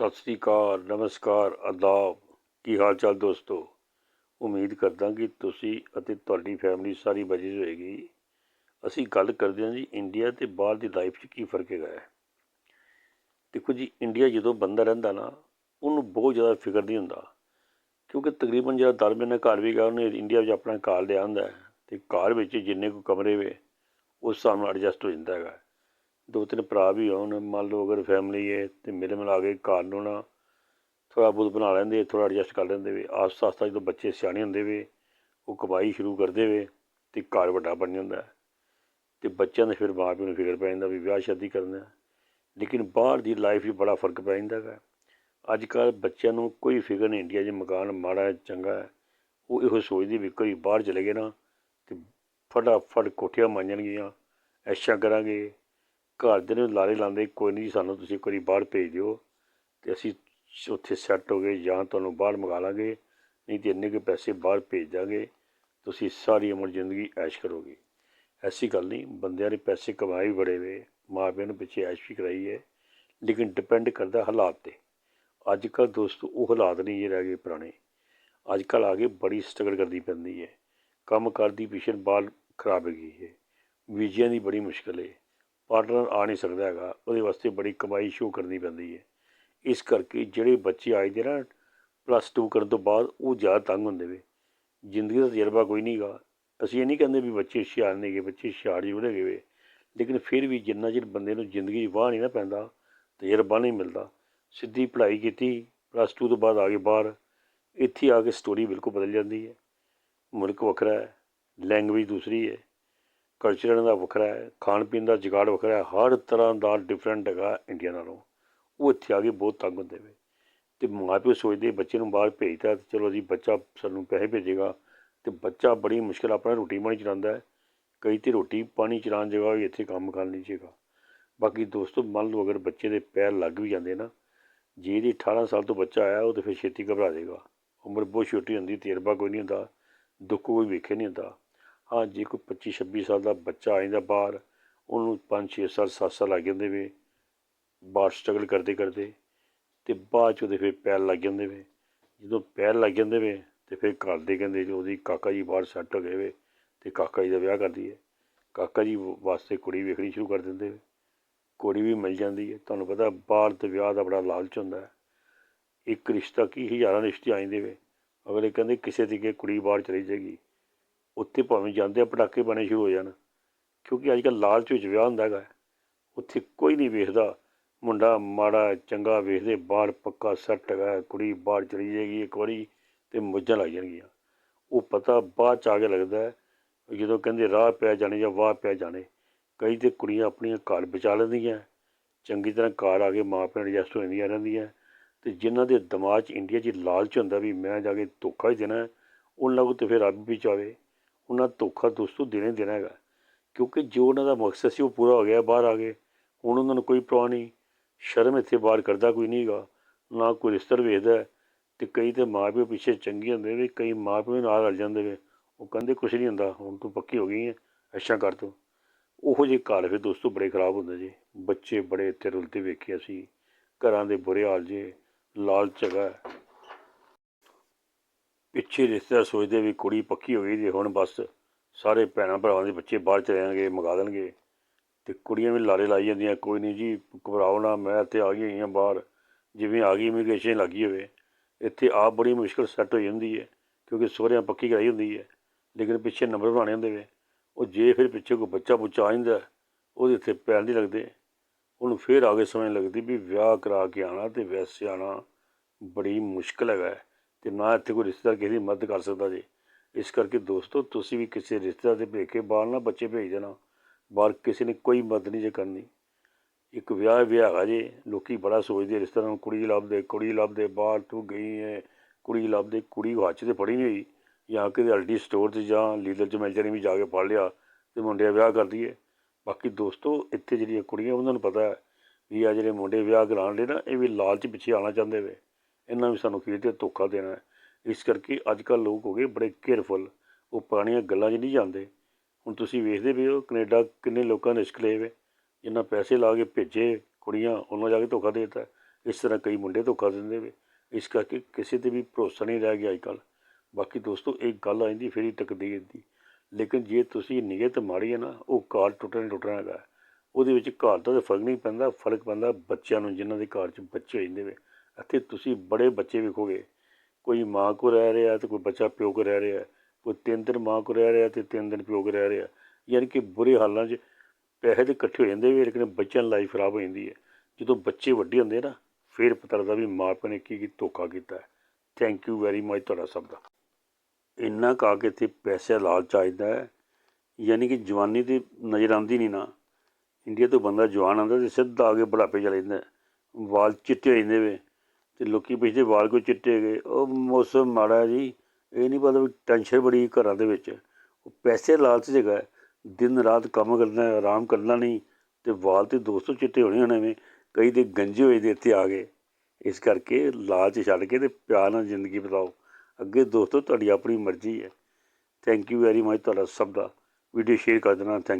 ਸਤਿ ਸ੍ਰੀ ਅਕਾਲ, ਨਮਸਕਾਰ, ਅਦਾਬ। ਕੀ ਹਾਲ ਚਾਲ ਦੋਸਤੋ? ਉਮੀਦ ਕਰਦਾ ਕਿ ਤੁਸੀਂ ਅਤੇ ਤੁਹਾਡੀ ਫੈਮਿਲੀ ਸਾਰੀ ਬਜੀ ਹੋਏਗੀ। ਅਸੀਂ ਗੱਲ ਕਰਦੇ ਹਾਂ ਜੀ ਇੰਡੀਆ ਤੇ ਬਾਹਰ ਦੀ ਲਾਈਫ 'ਚ ਕੀ ਫ਼ਰਕ ਹੈਗਾ ਹੈ। ਦੇਖੋ ਜੀ, ਇੰਡੀਆ ਜਦੋਂ ਬੰਦਾ ਰਹਿੰਦਾ ਨਾ, ਉਹਨੂੰ ਬਹੁਤ ਜ਼ਿਆਦਾ ਫਿਕਰ ਨਹੀਂ ਹੁੰਦਾ। ਕਿਉਂਕਿ ਤਕਰੀਬਨ ਜਿਹੜਾ ਦਰ ਮਹੀਨੇ ਘਰ ਵੀ ਗਿਆ, ਉਹਨੇ ਇੰਡੀਆ ਵਿੱਚ ਆਪਣਾ ਘਰ ਲਿਆ ਹੁੰਦਾ ਹੈ ਤੇ ਘਰ ਵਿੱਚ ਜਿੰਨੇ ਕੋ ਕਮਰੇ ਵੇ, ਉਸ ਹਿਸਾਬ ਨਾਲ ਐਡਜਸਟ ਹੋ ਜਾਂਦਾ ਹੈਗਾ। ਦੋ ਤਿੰਨ ਭਰਾ ਵੀ ਹੋਣ ਮੰਨ ਲਓ ਅਗਰ ਫੈਮਿਲੀ ਹੈ ਤੇ ਮੇਰੇ ਮਿਲਾ ਕੇ ਘਰ ਨੂੰ ਨਾ ਥੋੜ੍ਹਾ ਬਹੁਤ ਬਣਾ ਲੈਂਦੇ, ਥੋੜ੍ਹਾ ਐਡਜਸਟ ਕਰ ਲੈਂਦੇ ਵੇ। ਆਸਤਾ ਆਸਤਾ ਜਦੋਂ ਬੱਚੇ ਸਿਆਣੇ ਹੁੰਦੇ ਵੇ, ਉਹ ਕਮਾਈ ਸ਼ੁਰੂ ਕਰਦੇ ਵੇ ਅਤੇ ਘਰ ਵੱਡਾ ਬਣ ਜਾਂਦਾ ਅਤੇ ਬੱਚਿਆਂ ਦੇ ਫਿਰ ਮਾਂ ਪਿਓ ਨੂੰ ਫਿਕਰ ਪੈ ਜਾਂਦਾ ਵੀ ਵਿਆਹ ਸ਼ਾਦੀ ਕਰਨਾ ਲੇਕਿਨ ਬਾਹਰ ਦੀ ਲਾਈਫ 'ਚ ਬੜਾ ਫ਼ਰਕ ਪੈ ਜਾਂਦਾ ਹੈਗਾ ਅੱਜ ਕੱਲ੍ਹ ਬੱਚਿਆਂ ਨੂੰ ਕੋਈ ਫਿਕਰ ਨਹੀਂ, ਇੰਡੀਆ 'ਚ ਮਕਾਨ ਮਾੜਾ ਹੈ, ਚੰਗਾ ਹੈ। ਉਹ ਇਹੋ ਸੋਚਦੇ ਵੀ ਕੋਈ ਬਾਹਰ ਚਲੇ ਗਏ ਨਾ ਤੇ ਫਟਾਫਟ ਕੋਠੀਆਂ ਮੰਨਣਗੀਆਂ ਐਸ਼ਾ ਕਰਾਂਗੇ ਘਰ ਦੇ ਨੂੰ ਲਾਰੇ ਲਾਉਂਦੇ ਕੋਈ ਨਹੀਂ ਜੀ, ਸਾਨੂੰ ਤੁਸੀਂ ਇੱਕ ਵਾਰੀ ਬਾਹਰ ਭੇਜ ਦਿਓ ਤੇ ਅਸੀਂ ਉੱਥੇ ਸੈੱਟ ਹੋ ਗਏ ਜਾਂ ਤੁਹਾਨੂੰ ਬਾਹਰ ਮੰਗਾ ਲਾਂਗੇ ਨਹੀਂ ਤੇ ਇੰਨੇ ਕੁ ਪੈਸੇ ਬਾਹਰ ਭੇਜ ਦਾਂਗੇ ਤੁਸੀਂ ਸਾਰੀ ਉਮਰ ਜ਼ਿੰਦਗੀ ਐਸ਼ ਕਰੋਗੇ। ਐਸੀ ਗੱਲ ਨਹੀਂ ਬੰਦਿਆਂ ਨੇ ਪੈਸੇ ਕਮਾਏ ਵੀ ਬੜੇ ਵੇ ਮਾਂ ਪਿਓ ਨੇ ਪਿੱਛੇ ਐਸ਼ ਵੀ ਕਰਾਈ ਹੈ ਲੇਕਿਨ ਡਿਪੈਂਡ ਕਰਦਾ ਹਾਲਾਤ ਤੇ। ਅੱਜ ਕੱਲ੍ਹ ਦੋਸਤੋ ਉਹ ਹਾਲਾਤ ਨਹੀਂ ਜੇ ਰਹਿ ਗਏ ਪੁਰਾਣੇ। ਅੱਜ ਕੱਲ੍ਹ ਆ ਗਏ ਬੜੀ ਸਟਰਗਲ ਕਰਨੀ ਪੈਂਦੀ ਹੈ। ਕੰਮ ਕਾਰ ਦੀ ਪਿਛਨ ਬਾਲ ਖਰਾਬ ਹੋ ਗਈ ਹੈ। ਵੀਜ਼ਿਆਂ ਦੀ ਬੜੀ ਮੁਸ਼ਕਲ ਹੈ। ਪਾਰਟਨਰ ਆ ਨਹੀਂ ਸਕਦਾ ਹੈਗਾ, ਉਹਦੇ ਵਾਸਤੇ ਬੜੀ ਕਮਾਈ ਸ਼ੋਅ ਕਰਨੀ ਪੈਂਦੀ ਹੈ। ਇਸ ਕਰਕੇ ਜਿਹੜੇ ਬੱਚੇ ਆਏ ਦੇ ਨਾ ਪਲੱਸ 2 ਕਰਨ ਤੋਂ ਬਾਅਦ ਉਹ ਜ਼ਿਆਦਾ ਤੰਗ ਹੁੰਦੇ ਵੇ। ਜ਼ਿੰਦਗੀ ਦਾ ਤਜਰਬਾ ਕੋਈ ਨਹੀਂਗਾ ਅਸੀਂ ਇਹ ਨਹੀਂ ਕਹਿੰਦੇ ਵੀ ਬੱਚੇ ਹੁਸ਼ਿਆਰ ਨਹੀਂ ਗਏ ਬੱਚੇ ਹੁਸ਼ਿਆਰ ਜ਼ਰੂਰ ਹੈਗੇ ਵੇ। ਲੇਕਿਨ ਫਿਰ ਵੀ ਜਿੰਨਾ ਚਿਰ ਬੰਦੇ ਨੂੰ ਜ਼ਿੰਦਗੀ 'ਚ ਵਾਹ ਨਹੀਂ ਨਾ ਪੈਂਦਾ, ਤਜਰਬਾ ਨਹੀਂ ਮਿਲਦਾ। ਸਿੱਧੀ ਪੜ੍ਹਾਈ ਕੀਤੀ ਪਲੱਸ 2 ਤੋਂ ਬਾਅਦ ਆ ਗਏ ਬਾਹਰ। ਇੱਥੇ ਆ ਕੇ ਸਟੋਰੀ ਬਿਲਕੁਲ ਬਦਲ ਜਾਂਦੀ ਹੈ। ਮੁਲਕ ਵੱਖਰਾ ਹੈ ਲੈਂਗੁਏਜ ਦੂਸਰੀ ਹੈ। ਕਲਚਰ ਦਾ ਵੱਖਰਾ ਹੈ, ਖਾਣ ਪੀਣ ਦਾ ਜੁਗਾੜ ਵੱਖਰਾ ਹੈ, ਹਰ ਤਰ੍ਹਾਂ ਦਾ ਡਿਫਰੈਂਟ ਹੈਗਾ ਇੰਡੀਆ ਨਾਲੋਂ। ਉਹ ਇੱਥੇ ਆ ਕੇ ਬਹੁਤ ਤੰਗ ਹੁੰਦੇ ਵੇ ਤੇ ਮਾਂ ਪਿਓ ਸੋਚਦੇ ਬੱਚੇ ਨੂੰ ਬਾਹਰ ਭੇਜਤਾ ਤੇ ਚਲੋ ਜੀ ਬੱਚਾ ਸਾਨੂੰ ਪੈਸੇ ਭੇਜੇਗਾ ਤੇ ਬੱਚਾ ਬੜੀ ਮੁਸ਼ਕਿਲ ਆਪਣਾ ਰੋਟੀ ਪਾਣੀ ਚਲਾਉਂਦਾ ਹੈ। ਕਈ ਤੇ ਰੋਟੀ ਪਾਣੀ ਚਲਾਉਣ ਜਗ੍ਹਾ ਵੀ ਇੱਥੇ ਕੰਮ ਕਰ ਨਹੀਂ ਜੇਗਾ ਬਾਕੀ ਦੋਸਤੋ ਮੰਨ ਲਓ ਅਗਰ ਬੱਚੇ ਦੇ ਪੈਰ ਲੱਗ ਵੀ ਜਾਂਦੇ ਨਾ, ਜੇ ਦੀ 18 ਸਾਲ ਤੋਂ ਬੱਚਾ ਆਇਆ, ਉਹ ਤੇ ਫਿਰ ਛੇਤੀ ਘਬਰਾ ਜਾਏਗਾ ਉਮਰ ਬਹੁਤ ਛੋਟੀ ਹੁੰਦੀ, ਤਜਰਬਾ ਕੋਈ ਨਹੀਂ ਹੁੰਦਾ, ਦੁੱਖ ਕੋਈ ਵੇਖੇ ਨਹੀਂ ਹੁੰਦਾ। ਹਾਂ ਜੇ ਕੋਈ 25 26 ਸਾਲ ਦਾ ਬੱਚਾ ਆ ਜਾਂਦਾ ਬਾਹਰ, ਉਹਨੂੰ 5 6 ਸਾਲ 7 ਸਾਲ ਲੱਗ ਜਾਂਦੇ ਵੇ। ਬਾਹਰ ਸਟਰਗਲ ਕਰਦੇ ਕਰਦੇ ਤੇ ਬਾਅਦ ਚ ਉਹਦੇ ਫਿਰ ਪੈਰ ਲੱਗ ਜਾਂਦੇ ਵੇ। ਜਦੋਂ ਪੈਰ ਲੱਗ ਜਾਂਦੇ ਵੇ ਤੇ ਫਿਰ ਘਰ ਦੇ ਕਹਿੰਦੇ ਜੀ ਉਹਦੀ ਕਾਕਾ ਜੀ ਬਾਹਰ ਸੈੱਟ ਹੋ ਗਏ ਵੇ ਤੇ ਕਾਕਾ ਜੀ ਦਾ ਵਿਆਹ ਕਰਦੀ ਹੈ ਕਾਕਾ ਜੀ ਵਾਸਤੇ ਕੁੜੀ ਵੇਖਣੀ ਸ਼ੁਰੂ ਕਰ ਦਿੰਦੇ ਵੇ। ਕੁੜੀ ਵੀ ਮਿਲ ਜਾਂਦੀ ਹੈ ਤੁਹਾਨੂੰ ਪਤਾ ਬਾਹਰ ਤੇ ਵਿਆਹ ਦਾ ਬੜਾ ਲਾਲਚ ਹੁੰਦਾ ਹੈ ਇੱਕ ਰਿਸ਼ਤਾ ਕੀ ਹਜ਼ਾਰਾਂ ਰਿਸ਼ਤੇ ਆ ਜਾਂਦੇ ਵੇ। ਅਗਲੇ ਕਹਿੰਦੇ ਕਿਸੇ ਤਰੀਕੇ ਕੁੜੀ ਬਾਹਰ ਚਲੀ ਜਾਏਗੀ। ਉੱਥੇ ਭਾਵੇਂ ਜਾਂਦੇ ਆ, ਪਟਾਕੇ ਬਣੇ ਸ਼ੁਰੂ ਹੋ ਜਾਣ। ਕਿਉਂਕਿ ਅੱਜ ਕੱਲ੍ਹ ਲਾਲਚ ਵਿੱਚ ਵਿਆਹ ਹੁੰਦਾ ਹੈਗਾ। ਉੱਥੇ ਕੋਈ ਨਹੀਂ ਵੇਖਦਾ। ਮੁੰਡਾ ਮਾੜਾ, ਚੰਗਾ ਵੇਖਦੇ, ਬਾਹਰ ਪੱਕਾ ਸੱਟ ਹੈਗਾ, ਕੁੜੀ ਬਾਹਰ ਚਲੀ ਜਾਏਗੀ ਇੱਕ ਵਾਰੀ ਤੇ ਮੌਜਾਂ ਲੱਗ ਜਾਣਗੀਆਂ। ਉਹ ਪਤਾ ਬਾਅਦ ਚ ਆ ਕੇ ਲੱਗਦਾ ਜਦੋਂ ਕਹਿੰਦੇ ਰਾਹ ਪਿਆ ਜਾਣੇ ਜਾਂ ਵਾਹ ਪਿਆ ਜਾਣੇ, ਕਈ ਤੇ ਕੁੜੀਆਂ ਆਪਣੀਆਂ ਘਰ ਬਚਾ ਲੈਂਦੀਆਂ ਚੰਗੀ ਤਰ੍ਹਾਂ ਘਰ ਆ ਕੇ ਮਾਂ ਪਿਓ ਨਾਲ ਐਡਜਸਟ ਹੋ ਜਾਂਦੀਆਂ ਰਹਿੰਦੀਆਂ ਤੇ ਜਿਨ੍ਹਾਂ ਦੇ ਦਿਮਾਗ 'ਚ ਇੰਡੀਆ 'ਚ ਲਾਲਚ ਹੁੰਦਾ ਵੀ ਮੈਂ ਜਾ ਕੇ ਧੋਖਾ ਹੀ ਦੇਣਾ ਉਹਨਾਂ ਕੋਲ ਤੇ ਫਿਰ ਰੱਬ ਵੀ ਚਾਵੇ ਉਹਨਾਂ ਧੋਖਾ ਦੋਸਤੋ ਦੇਣਾ ਹੀ ਦੇਣਾ ਹੈਗਾ। ਕਿਉਂਕਿ ਜੋ ਉਹਨਾਂ ਦਾ ਮਕਸਦ ਸੀ ਉਹ ਪੂਰਾ ਹੋ ਗਿਆ ਬਾਹਰ ਆ ਗਏ। ਹੁਣ ਉਹਨਾਂ ਨੂੰ ਕੋਈ ਪਰਵਾਹ ਨਹੀਂ। ਸ਼ਰਮ ਇੱਥੇ ਬਾਹਰ ਕਰਦਾ ਕੋਈ ਨਹੀਂ ਹੈਗਾ। ਨਾ ਕੋਈ ਰਿਸ਼ਤਰ ਵੇਖਦਾ ਹੈ, ਤੇ ਕਈ ਤੇ ਮਾਂ ਪਿਓ ਪਿੱਛੇ ਚੰਗੇ ਹੁੰਦੇ ਨੇ ਕਈ ਮਾਂ ਪਿਓ ਨਾਲ ਰਲ ਜਾਂਦੇ ਨੇ। ਉਹ ਕਹਿੰਦੇ ਕੁਛ ਨਹੀਂ ਹੁੰਦਾ ਹੁਣ ਤੂੰ ਪੱਕੀ ਹੋ ਗਈ ਹੈ ਅੱਛਾ ਕਰ ਤੂੰ। ਉਹੋ ਜਿਹੇ ਘਰ ਫਿਰ ਦੋਸਤੋ ਬੜੇ ਖਰਾਬ ਹੁੰਦੇ ਜੀ। ਬੱਚੇ ਬੜੇ ਇੱਥੇ ਰੁਲਦੇ ਵੇਖੇ ਅਸੀਂ। ਘਰਾਂ ਦੇ ਬੁਰੇ ਹਾਲ ਜੇ ਲਾਲਚ ਹੈਗਾ। ਪਿੱਛੇ ਰਿਸ਼ਤੇਦਾਰ ਸੋਚਦੇ ਵੀ ਕੁੜੀ ਪੱਕੀ ਹੋ ਗਈ ਜੇ ਹੁਣ ਬਸ ਸਾਰੇ ਭੈਣਾਂ ਭਰਾਵਾਂ ਦੇ ਬੱਚੇ ਬਾਹਰ ਚਲੇ ਜਾਣਗੇ, ਮੰਗਾ ਦੇਣਗੇ। ਤੇ ਕੁੜੀਆਂ ਵੀ ਲਾਰੇ ਲਾਈ ਜਾਂਦੀਆਂ, ਕੋਈ ਨਹੀਂ ਜੀ, ਘਬਰਾਓ ਨਾ, ਮੈਂ ਇੱਥੇ ਆ ਗਈ ਹਾਂ ਬਾਹਰ। ਜਿਵੇਂ ਆ ਗਈ ਇਮੀਗ੍ਰੇਸ਼ਨ ਲੱਗੀ ਹੋਵੇ। ਇੱਥੇ ਆਪ ਬੜੀ ਮੁਸ਼ਕਲ ਸੈੱਟ ਹੋ ਜਾਂਦੀ ਹੈ, ਕਿਉਂਕਿ ਸਹੁਰਿਆਂ ਪੱਕੀ ਕਰਾਈ ਹੁੰਦੀ ਹੈ। ਲੇਕਿਨ ਪਿੱਛੇ ਨੰਬਰ ਬਣਾਉਣੇ ਹੁੰਦੇ ਵੇ ਉਹ ਜੇ ਫਿਰ ਪਿੱਛੇ ਕੋਈ ਬੱਚਾ ਬੁੱਚਾ ਆ ਜਾਂਦਾ, ਉਹਦੇ ਇੱਥੇ ਪੈਰ ਨਹੀਂ ਲੱਗਦੇ। ਉਹਨੂੰ ਫਿਰ ਆਗੇ ਸਮਝ ਲੱਗਦੀ ਵੀ ਵਿਆਹ ਕਰਾ ਕੇ ਆਣਾ ਤੇ ਵੈਸੇ ਆਣਾ ਬੜੀ ਮੁਸ਼ਕਲ ਹੈਗਾ। ਹੈ ਤੇ ਨਾ ਇੱਥੇ ਕੋਈ ਰਿਸ਼ਤੇਦਾਰ ਕਿਸੇ ਦੀ ਮਦਦ ਕਰ ਸਕਦਾ ਜੀ। ਇਸ ਕਰਕੇ ਦੋਸਤੋ, ਤੁਸੀਂ ਵੀ ਕਿਸੇ ਰਿਸ਼ਤੇਦਾਰ ਦੇ ਭੇਜ ਕੇ ਬਾਹਰ ਨਾ ਬੱਚੇ ਭੇਜ ਦੇਣਾ। ਬਾਹਰ ਕਿਸੇ ਨੇ ਕੋਈ ਮਦਦ ਨਹੀਂ ਜੇ ਕਰਨੀ। ਇੱਕ ਵਿਆਹ ਵਿਆਹ ਹੈਗਾ ਜੇ, ਲੋਕੀ ਬੜਾ ਸੋਚਦੇ ਰਿਸ਼ਤੇਦਾਰਾਂ ਨੂੰ, ਕੁੜੀ ਲੱਭਦੇ ਕੁੜੀ ਲੱਭਦੇ, ਬਾਹਰ ਤੂੰ ਗਈ ਹੈ ਕੁੜੀ ਲੱਭਦੇ, ਕੁੜੀ ਹੱਥ 'ਚ ਤੇ ਫੜੀ ਨਹੀਂ ਹੋਈ, ਜਾਂ ਕਿਤੇ ਅਲਟੀ ਸਟੋਰ 'ਚ ਜਾਂ ਲੀਡਰ 'ਚ ਮਿਲ ਵੀ ਜਾ ਕੇ ਫੜ ਲਿਆ ਤੇ ਮੁੰਡੇ ਵਿਆਹ ਕਰ ਦਈਏ ਬਾਕੀ ਦੋਸਤੋ, ਇੱਥੇ ਜਿਹੜੀਆਂ ਕੁੜੀਆਂ, ਉਹਨਾਂ ਨੂੰ ਪਤਾ ਹੈ ਵੀ ਆ ਜਿਹੜੇ ਮੁੰਡੇ ਵਿਆਹ ਕਰਾਉਣ ਦੇ ਨਾ, ਇਹ ਵੀ ਲਾਲਚ ਪਿੱਛੇ ਆਉਣਾ ਚਾਹੁੰਦੇ ਵੇ। ਇਹਨਾਂ ਵੀ ਸਾਨੂੰ ਖੀਰ ਤੇ ਧੋਖਾ ਦੇਣਾ ਹੈ। ਇਸ ਕਰਕੇ ਅੱਜ ਕੱਲ੍ਹ ਲੋਕ ਹੋ ਗਏ ਬੜੇ ਕੇਅਰਫੁਲ। ਉਹ ਪੁਰਾਣੀਆਂ ਗੱਲਾਂ 'ਚ ਨਹੀਂ ਜਾਂਦੇ। ਹੁਣ ਤੁਸੀਂ ਵੇਖਦੇ ਵੀ ਹੋ ਕੈਨੇਡਾ ਕਿੰਨੇ ਲੋਕਾਂ ਨੇ ਰਿਸਕ ਲਏ ਵੇ ਜਿੰਨਾ ਪੈਸੇ ਲਾ ਕੇ ਭੇਜੇ ਕੁੜੀਆਂ, ਉਹਨਾਂ ਜਾ ਕੇ ਧੋਖਾ ਦੇਤਾ। ਇਸ ਤਰ੍ਹਾਂ ਕਈ ਮੁੰਡੇ ਧੋਖਾ ਦਿੰਦੇ ਵੇ। ਇਸ ਕਰਕੇ ਕਿਸੇ ਤੇ ਵੀ ਭਰੋਸਾ ਨਹੀਂ ਰਹਿ ਗਿਆ ਅੱਜ ਕੱਲ੍ਹ ਬਾਕੀ ਦੋਸਤੋ ਇੱਕ ਗੱਲ ਆ ਜਾਂਦੀ ਫਿਰ ਹੀ ਤਕਦੀਰ ਦੀ ਲੇਕਿਨ ਜੇ ਤੁਸੀਂ ਨੀਅਤ ਮਾੜੀ ਹੈ ਨਾ, ਉਹ ਘਰ ਟੁੱਟਣਾ ਟੁੱਟਣਾ ਹੈਗਾ। ਉਹਦੇ ਵਿੱਚ ਘਰ ਦਾ ਤਾਂ ਫ਼ਰਕ ਨਹੀਂ ਪੈਂਦਾ, ਫ਼ਰਕ ਪੈਂਦਾ ਬੱਚਿਆਂ ਨੂੰ, ਜਿਨ੍ਹਾਂ ਦੇ ਘਰ 'ਚ ਬੱਚੇ ਹੋ ਜਾਂਦੇ ਵੇ। ਇੱਥੇ ਤੁਸੀਂ ਬੜੇ ਬੱਚੇ ਵੇਖੋਗੇ। ਕੋਈ ਮਾਂ ਕੋ ਰਹਿ ਰਿਹਾ ਤੇ ਕੋਈ ਬੱਚਾ ਪਿਓ ਕੋ ਰਹਿ ਰਿਹਾ, ਕੋਈ ਤਿੰਨ ਦਿਨ ਮਾਂ ਕੋ ਰਹਿ ਰਿਹਾ ਤੇ ਤਿੰਨ ਦਿਨ ਪਿਓ ਕੋ ਰਹਿ ਰਿਹਾ। ਯਾਨੀ ਕਿ ਬੁਰੇ ਹਾਲਾਂ 'ਚ ਪੈਸੇ ਤੇ ਇਕੱਠੇ ਹੋ ਜਾਂਦੇ ਵੀ, ਲੇਕਿਨ ਬੱਚਿਆਂ ਦੀ ਲਾਈਫ ਖਰਾਬ ਹੋ ਜਾਂਦੀ ਹੈ। ਜਦੋਂ ਬੱਚੇ ਵੱਡੇ ਹੁੰਦੇ ਨਾ, ਫਿਰ ਪਤਾ ਲੱਗਦਾ ਵੀ ਮਾਂ ਪਿਓ ਨੇ ਕੀ ਕੀ ਧੋਖਾ ਕੀਤਾ ਥੈਂਕ ਯੂ ਵੈਰੀ ਮਚ ਤੁਹਾਡਾ ਸਭ ਦਾ। ਇੰਨਾ ਕਾ ਕੇ ਇੱਥੇ ਪੈਸੇ ਲਾਲਚ ਆ ਜਾਂਦਾ ਹੈ। ਯਾਨੀ ਕਿ ਜਵਾਨੀ ਦੀ ਨਜ਼ਰ ਆਉਂਦੀ ਨਹੀਂ ਨਾ। ਇੰਡੀਆ ਤੋਂ ਬੰਦਾ ਜਵਾਨ ਆਉਂਦਾ ਤੇ ਸਿੱਧਾ ਆ ਕੇ ਬੁਢਾਪੇ ਚਲੇ ਜਾਂਦਾ ਵਾਲ ਚਿੱਟੇ ਹੋ ਜਾਂਦੇ ਵੇ। ਤੇ ਲੋਕੀ ਪੁੱਛਦੇ ਵਾਲ ਕਿਉਂ ਚਿੱਟੇ ਗਏ। ਉਹ ਮੌਸਮ ਮਾੜਾ ਜੀ। ਇਹ ਨਹੀਂ ਪਤਾ ਵੀ ਟੈਨਸ਼ਨ ਬੜੀ ਘਰਾਂ ਦੇ ਵਿੱਚ। ਉਹ ਪੈਸੇ ਲਾਲਚ 'ਚ ਦਿਨ ਰਾਤ ਕੰਮ ਕਰਨਾ, ਆਰਾਮ ਕਰਨਾ ਨਹੀਂ। ਤੇ ਵਾਲ ਤੇ ਦੋਸਤੋ ਚਿੱਟੇ ਹੋਣੇ ਹੋਣੇ ਵੇ ਕਈ ਤੇ ਗੰਜੇ ਹੋਏ ਦੇ ਇੱਥੇ ਆ ਗਏ। ਇਸ ਕਰਕੇ ਲਾਲਚ ਛੱਡ ਕੇ ਤੇ ਪਿਆਰ ਨਾਲ ਜ਼ਿੰਦਗੀ ਬਿਤਾਓ। ਅੱਗੇ ਦੋਸਤੋ, ਤੁਹਾਡੀ ਆਪਣੀ ਮਰਜ਼ੀ ਹੈ। ਥੈਂਕ ਯੂ ਵੈਰੀ ਮਚ ਤੁਹਾਡਾ ਸਭ ਦਾ। ਵੀਡੀਓ ਸ਼ੇਅਰ ਕਰ ਦੇਣਾ। ਥੈਂਕ